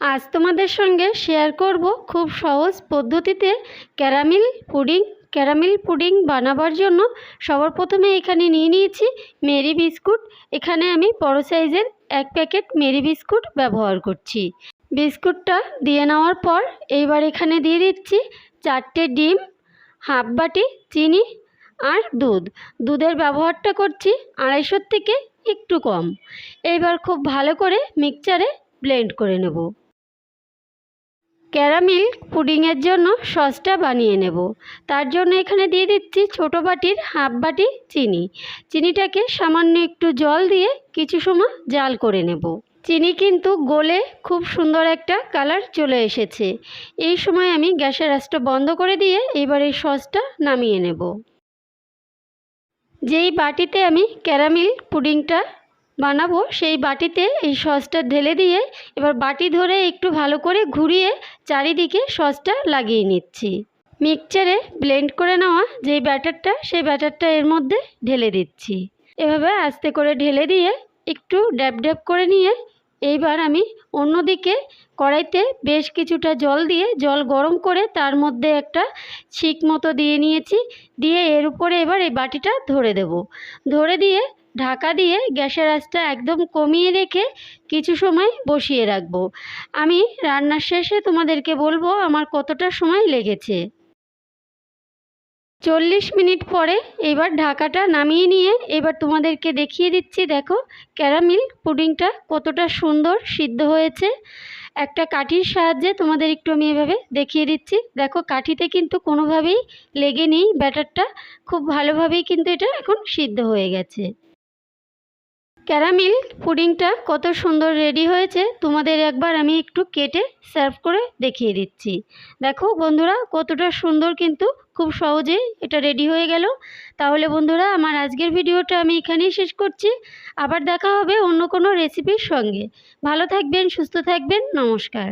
আজ তোমাদের সঙ্গে শেয়ার করব খুব সহজ পদ্ধতিতে ক্যারামেল পুডিং ক্যারামেল পুডিং বানাবার জন্য সবার প্রথমে এখানে নিয়ে নিয়েছি মেরি বিস্কুট। এখানে আমি বড়ো সাইজের এক প্যাকেট মেরি বিস্কুট ব্যবহার করছি। বিস্কুটটা দিয়ে নেওয়ার পর এইবার এখানে দিয়ে দিচ্ছি চারটে ডিম, হাফ বাটি চিনি আর দুধ। দুধের ব্যবহারটা করছি আড়াইশোর থেকে একটু কম। এইবার খুব ভালো করে মিক্সচারে ব্লেন্ড করে নেব। ক্যারামেল পুডিংয়ের জন্য সসটা বানিয়ে নেব। তার জন্য এখানে দিয়ে দিচ্ছি ছোটো বাটির হাফ বাটি চিনি। চিনিটাকে সামান্য একটু জল দিয়ে কিছু সময় জাল করে নেব। চিনি কিন্তু গলে খুব সুন্দর একটা কালার চলে এসেছে। এই সময় আমি গ্যাসের আঁচটা বন্ধ করে দিয়ে এবার এই সসটা নামিয়ে নেব। যেই বাটিতে আমি ক্যারামেল পুডিংটা বানাবো, সেই বাটিতে এই সসটা ঢেলে দিয়ে এবার বাটি ধরে একটু ভালো করে ঘুরিয়ে চারিদিকে সসটা লাগিয়ে নিচ্ছি। মিক্সচারে ব্লেন্ড করে নেওয়া যেই ব্যাটারটা, সেই ব্যাটারটা এর মধ্যে ঢেলে দিচ্ছি। এভাবে আস্তে করে ঢেলে দিয়ে একটু ড্যাব ড্যাব করে নিয়ে এইবার আমি অন্যদিকে কড়াইতে বেশ কিছুটা জল দিয়ে, জল গরম করে তার মধ্যে একটা ছিক মতো দিয়ে নিয়েছি। দিয়ে এর উপরে এবার এই বাটিটা ধরে দেব। ধরে দিয়ে ঢাকা দিয়ে গ্যাসের আঁচটা একদম কমিয়ে রেখে কিছু সময় বসিয়ে রাখব। আমি রান্নার শেষে তোমাদেরকে বলব আমার কতটা সময় লেগেছে। চল্লিশ মিনিট পরে এবার ঢাকাটা নামিয়ে নিয়ে এবার তোমাদেরকে দেখিয়ে দিচ্ছি, দেখো ক্যারামেল পুডিংটা কতটা সুন্দর সিদ্ধ হয়েছে। একটা কাঠির সাহায্যে তোমাদের একটু আমি এভাবে দেখিয়ে দিচ্ছি। দেখো কাঠিতে কিন্তু কোনোভাবেই লেগে নেই ব্যাটারটা, খুব ভালোভাবেই কিন্তু এটা এখন সিদ্ধ হয়ে গেছে। ক্যারামেল পুডিংটা কত সুন্দর রেডি হয়েছে। তোমাদের একবার আমি একটু কেটে সার্ভ করে দেখিয়ে দিচ্ছি। দেখো বন্ধুরা, কতটা সুন্দর কিন্তু খুব সহজেই এটা রেডি হয়ে গেল। তাহলে বন্ধুরা, আমার আজকের ভিডিওটা আমি এখানেই শেষ করছি। আবার দেখা হবে অন্য কোনো রেসিপির সঙ্গে। ভালো থাকবেন, সুস্থ থাকবেন, নমস্কার।